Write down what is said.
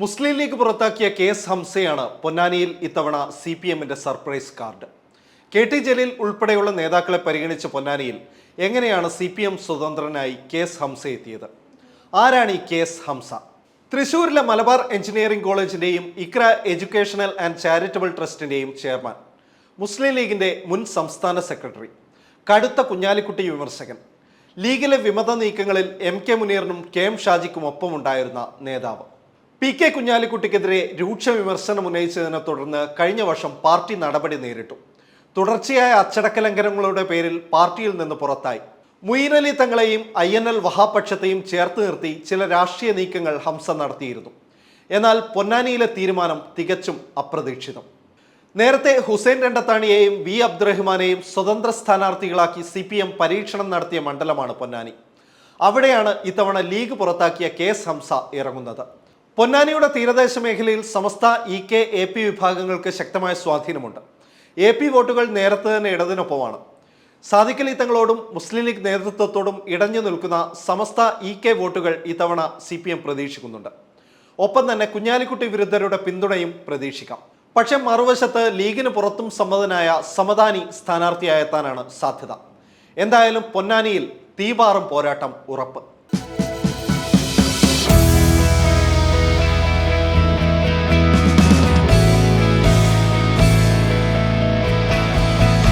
മുസ്ലിം league പുറത്താക്കിയ K S ഹംസയാണ് പൊന്നാനിയിൽ ഇത്തവണ സി പി എമ്മിന്റെ surprise card. K T Jaleel ഉൾപ്പെടെയുള്ള നേതാക്കളെ പരിഗണിച്ച പൊന്നാനിയിൽ എങ്ങനെയാണ് സി പി എം സ്വതന്ത്രനായി കെ എസ് ഹംസ എത്തിയത്? ആരാണ് ഈ കെ എസ് ഹംസ? തൃശൂരിലെ മലബാർ എഞ്ചിനീയറിംഗ് കോളേജിന്റെയും ഇക്ര എഡ്യൂക്കേഷണൽ ആൻഡ് ചാരിറ്റബിൾ ട്രസ്റ്റിന്റെയും ചെയർമാൻ മുസ്ലിം ലീഗിന്റെ മുൻ സംസ്ഥാന സെക്രട്ടറി കടുത്ത കുഞ്ഞാലിക്കുട്ടി വിമർശകൻ ലീഗിലെ വിമത നീക്കങ്ങളിൽ എം കെ മുനീറിനും കെ എം ഷാജിക്കും ഒപ്പമുണ്ടായിരുന്ന നേതാവ്. പി കെ കുഞ്ഞാലിക്കുട്ടിക്കെതിരെ രൂക്ഷ വിമർശനം ഉന്നയിച്ചതിനെ തുടർന്ന് കഴിഞ്ഞ വർഷം പാർട്ടി നടപടി നേരിട്ടു. തുടർച്ചയായ അച്ചടക്ക ലംഘനങ്ങളുടെ പേരിൽ പാർട്ടിയിൽ നിന്ന് പുറത്തായി. മുയിനലി തങ്ങളെയും ഐ എൻ എൽ വഹാപക്ഷത്തെയും ചേർത്ത് നിർത്തി ചില രാഷ്ട്രീയ നീക്കങ്ങൾ ഹംസ നടത്തിയിരുന്നു. എന്നാൽ പൊന്നാനിയിലെ തീരുമാനം തികച്ചും അപ്രതീക്ഷിതം. നേരത്തെ ഹുസൈൻ രണ്ടത്താണിയെയും വി അബ്ദുറഹ്മാനെയും സ്വതന്ത്ര സ്ഥാനാർത്ഥികളാക്കി സി പി എം പരീക്ഷണം നടത്തിയ മണ്ഡലമാണ് പൊന്നാനി. അവിടെയാണ് ഇത്തവണ ലീഗ് പുറത്താക്കിയ കെ എസ് ഹംസ ഇറങ്ങുന്നത്. പൊന്നാനിയുടെ തീരദേശ മേഖലയിൽ Samastha E K A P വിഭാഗങ്ങൾക്ക് ശക്തമായ സ്വാധീനമുണ്ട്. എ പി വോട്ടുകൾ നേരത്തെ തന്നെ ഇടതിനൊപ്പമാണ്. സാദിഖലി തങ്ങളോടും മുസ്ലിം ലീഗ് നേതൃത്വത്തോടും ഇടഞ്ഞു നിൽക്കുന്ന സമസ്ത ഇ കെ വോട്ടുകൾ ഇത്തവണ സി പി എം പ്രതീക്ഷിക്കുന്നുണ്ട്. ഒപ്പം തന്നെ കുഞ്ഞാലിക്കുട്ടി വിരുദ്ധരുടെ പിന്തുണയും പ്രതീക്ഷിക്കാം. പക്ഷേ മറുവശത്ത് ലീഗിന് പുറത്തും സമ്മതനായ സമദാനി സ്ഥാനാർത്ഥിയായെത്താനാണ് സാധ്യത. എന്തായാലും പൊന്നാനിയിൽ തീപാറും പോരാട്ടം ഉറപ്പ്.